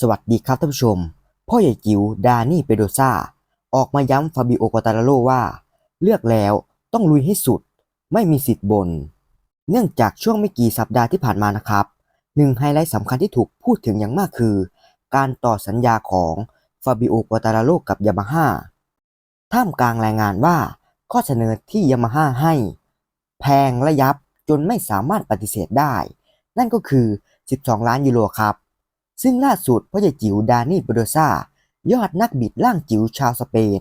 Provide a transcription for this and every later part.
สวัสดีครับท่านผู้ชม พ่อใหญ่จิ๋วดานี่เปโดซาออกมาย้ำฟาบิโอกวาตาลาโลว่า เลือกแล้วต้องลุยให้สุด ไม่มีสิทธิ์บน เนื่องจากช่วงไม่กี่สัปดาห์ที่ผ่านมานะครับหนึ่งไฮไลท์สำคัญที่ถูกพูดถึงอย่างมากคือ การต่อสัญญาของฟาบิโอกวาตาลาโลกับยามาฮ่าท่ามกลางรายงานว่า ข้อเสนอที่ยามาฮ่าให้ แพงและยับจนไม่สามารถปฏิเสธได้ นั่นก็คือ 12 ล้านยูโรครับ ซึ่งล่าสุดพ่อใหญ่จิ๋วดานี่เบโดซ่ายอดนักบิดล่างจิ๋วชาวสเปน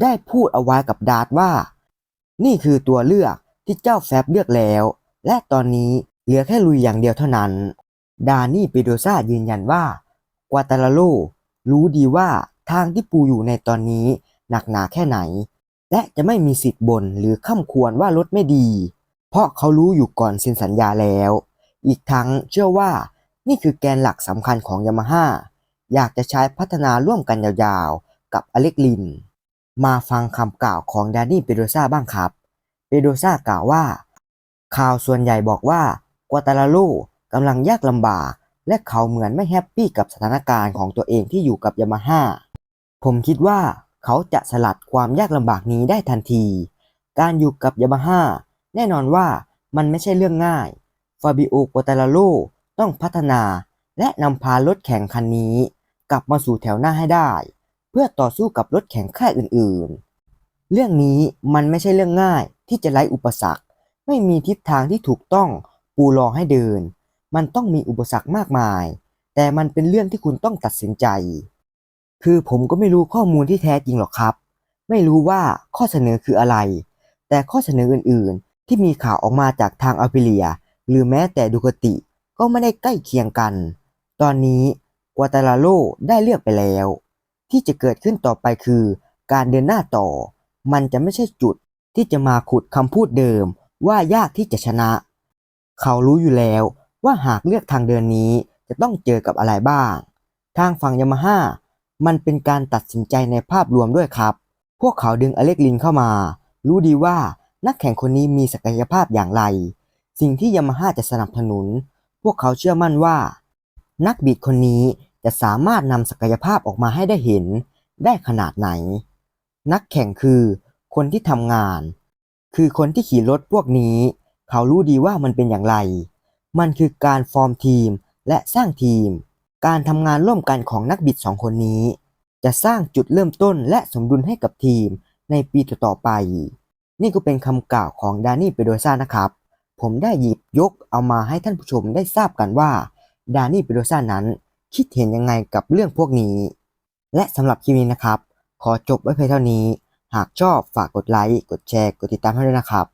ได้พูดเอาไว้กับดาร์ตว่า นี่คือตัวเลือกที่เจ้าแฟบเลือกแล้ว และตอนนี้เหลือแค่ลุยอย่างเดียวเท่านั้น ดานี่เปโดซ่ายืนยันว่ากวาตาลาโลรู้ดีว่าทางที่ปูอยู่ในตอนนี้หนักหนาแค่ไหน และจะไม่มีสิทธิ์บ่นหรือข้าควรว่ารถไม่ดี เพราะเขารู้อยู่ก่อนเซ็นสัญญาแล้ว อีกทั้งเชื่อว่า นี่คือแกนหลักสำคัญของยามาฮ่าอยากจะใช้พัฒนาร่วมกันยาวๆ กับอเล็กลิน มาฟังคำกล่าวของดานี่เปโดซาบ้างครับ เปโดซากล่าวว่า ข่าวส่วนใหญ่บอกว่ากวาตาลาโลกำลังยากลำบากและเขาเหมือนไม่แฮปปี้กับสถานการณ์ของตัวเองที่อยู่กับยามาฮ่าผมคิดว่าเขาจะสลัดความยากลำบากนี้ได้ทันที การอยู่กับยามาฮ่าแน่นอนว่ามันไม่ใช่เรื่องง่าย ฟาบิโอกวาตาลาโล ต้องพัฒนาและนำพารถแข่งคันนี้ กลับมาสู่แถวหน้าให้ได้ เพื่อต่อสู้กับรถแข่งค่ายอื่นๆ เรื่องนี้มันไม่ใช่เรื่องง่ายที่จะไร้อุปสรรค ไม่มีทิศทางที่ถูกต้องปูรองให้เดิน มันต้องมีอุปสรรคมากมาย แต่มันเป็นเรื่องที่คุณต้องตัดสินใจ คือผมก็ไม่รู้ข้อมูลที่แท้จริงหรอกครับ ไม่รู้ว่าข้อเสนอคืออะไร แต่ข้อเสนออื่นๆ ที่มีข่าวออกมาจากทางอัลเปเลีย หรือแม้แต่ดูคติ ก็ไม่ได้ใกล้เคียงกัน ตอนนี้กัวตาลาโลได้เลือกไปแล้ว ที่จะเกิดขึ้นต่อไปคือ การเดินหน้าต่อ มันจะไม่ใช่จุดที่จะมาขุดคำพูดเดิมว่ายากที่จะชนะ เขารู้อยู่แล้วว่าหากเลือกทางเดินนี้จะต้องเจอกับอะไรบ้าง ทางฝั่งยามาฮ่ามันเป็นการตัดสินใจในภาพรวมด้วยครับ พวกเขาดึงอเล็กลินเข้ามา รู้ดีว่านักแข่งคนนี้มีศักยภาพอย่างไร สิ่งที่ยามาฮ่าจะสนับสนุน พวกเขาเชื่อมั่นว่า นักบิดคนนี้จะสามารถนำศักยภาพออกมาให้ได้เห็นได้ขนาดไหน นักแข่งคือคนที่ทำงาน คือคนที่ขี่รถพวกนี้ เขารู้ดีว่ามันเป็นอย่างไร มันคือการฟอร์มทีมและสร้างทีม การทำงานร่วมกันของนักบิดสองคนนี้ จะสร้างจุดเริ่มต้นและสมดุลให้กับทีมในปีต่อๆไป นี่ก็เป็นคำกล่าวของดานี่เปโดซ่านะครับ ผมได้หยิบยกเอามาให้ท่านผู้ชมได้ทราบกันว่าดานี่ปิโดซ่านั้นคิดเห็นยังไงกับเรื่องพวกนี้ และสำหรับคลิปนี้นะครับ ขอจบไว้เพียงเท่านี้ หากชอบฝากกดไลค์ กดแชร์ กดติดตามให้ด้วยนะครับ